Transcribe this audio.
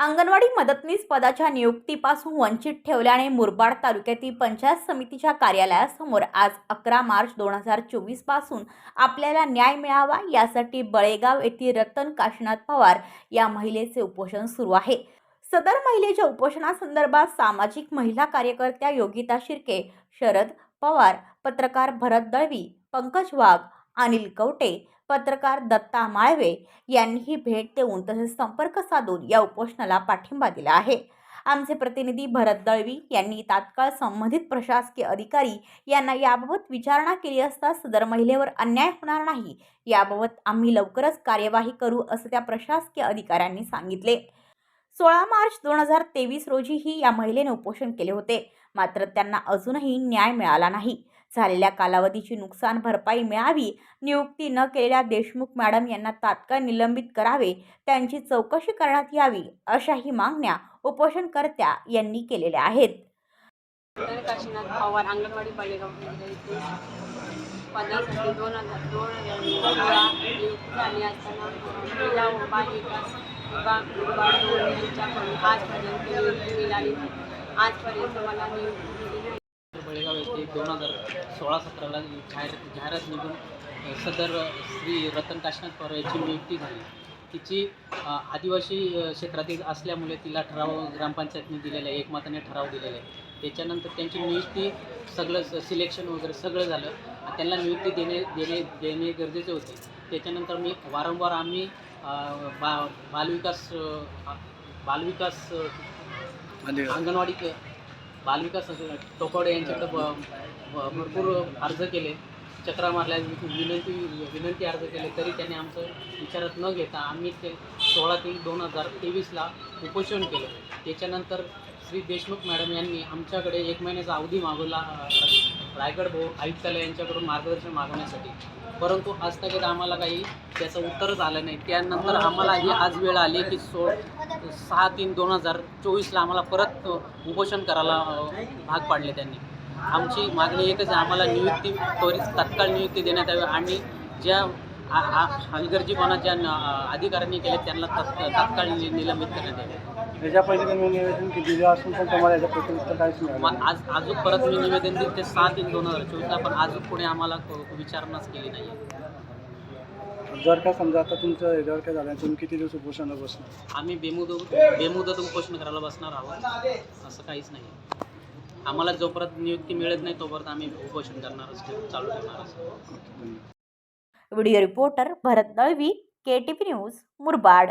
अंगणवाडी मदतनीस पदाच्या नियुक्तीपासून वंचित ठेवल्याने मुरबाड तालुक्यातील पंचायत समितीच्या कार्यालयासमोर आज अकरा मार्च दोन हजार चोवीसपासून आपल्याला न्याय मिळावा यासाठी बळेगाव येथील रतन काशीनाथ पवार या महिलेचे उपोषण सुरू आहे. सदर महिलेच्या उपोषणासंदर्भात सामाजिक महिला कार्यकर्त्या योगिता शिर्के शरद पवार पत्रकार भरत दळवी पंकज वाघ अनिल कवटे पत्रकार दत्ता माळवे यांनीही भेट देऊन तसेच संपर्क साधून या उपोषणाला पाठिंबा दिला आहे. आमचे प्रतिनिधी भरत दळवी यांनी तात्काळ संबंधित प्रशासकीय अधिकारी यांना याबाबत विचारणा केली असता सदर महिलेवर अन्याय होणार नाही याबाबत आम्ही लवकरच कार्यवाही करू असं त्या प्रशासकीय अधिकाऱ्यांनी सांगितले. सोळा मार्च दोन हजार तेवीस रोजीही या महिलेने उपोषण केले होते. मात्र त्यांना अजूनही न्याय मिळाला नाही. झालेल्या कालावधीची नुकसान भरपाई मिळावी नियुक्ती न केलेल्या देशमुख मॅडम यांना तात्काळ निलंबित करावे त्यांची चौकशी करण्यात यावी अशाही मागण्या उपोषणकर्त्या यांनी केलेल्या आहेत. काशीनाथ पवार अंगणवाडी पदासाठी दोन हजार दोन हजार झाली असताना दोन आजपर्यंत मिळाली आजपर्यंत मला नियुक्ती बळेगाव येथे दोन हजार सोळा सतराला जाहीर जाहिरात निघून सदर श्री रतन काशनाथ पवार याची नियुक्ती झाली. तिची आदिवासी क्षेत्रातील असल्यामुळे तिला ठराव ग्रामपंचायतने दिलेला आहे. एकमताने ठराव दिलेला आहे. त्याच्यानंतर त्यांची नियुक्ती सगळं स- सिलेक्शन वगैरे सगळं झालं. त्यांना नियुक्ती देणे देणे देणे गरजेचे होते. त्याच्यानंतर मी वारंवार आम्ही बा बालविकास बालविकास अंगणवाडी बालविकास टोकवडे यांच्याकडे भरपूर अर्ज केले. चक्रा मारल्या विनंती विनंती अर्ज केले तरी त्यांनी आमचं विचारात न घेता आम्ही ते सोळा ते दोन हजार तेवीसला उपोषण केलं. त्याच्यानंतर श्री देशमुख मॅडम यांनी आमच्याकडे एक महिन्याचा अवधी मागवला रायगड भो आयुक्तालय यांच्याकडून मार्गदर्शन मागवण्यासाठी. परंतु आज तक आम्हाला काही त्याचं उत्तरच आलं नाही. त्यानंतर आम्हाला ही आज वेळ आली की सो सहा तीन दोन हजार चोवीसला आम्हाला परत उपोषण करायला भाग पाडले त्यांनी. आमची मागणी एकच आहे आम्हाला नियुक्ती त्वरित तत्काळ नियुक्ती देण्यात यावी आणि ज्या हलगर्जीपणा ज्या अधिकाऱ्यांनी केले त्यांना तत्- तात्काळ नि- निलंबित करण्यात यावे. याच्या पहिले तुम्ही निवेदन की दिलं असून पण तुम्हाला याच्या प्रतिउत्तर काहीच मिळालं मग आज अजून परत मी निवेदन दिलं ते सहा तीन दोन हजार चोवीसला पण अजून कोणी आम्हाला क- विचारणाच केली नाही. नाही. जर का समजा आता तुमचं याच्यावर काय झालं तुम्ही किती दिवस उपोषणाला बसणार? आम्ही बेमुदत बेमुदत उपोषण करायला बसणार आहोत. असं काहीच नाही. आम्हाला जोपर्यंत नियुक्ती मिळत नाही तोपर्यंत आम्ही उपोषण करणारच ठेव- चालू ठेवणारच. Video reporter Bharat Dalvi K T P news Murbad.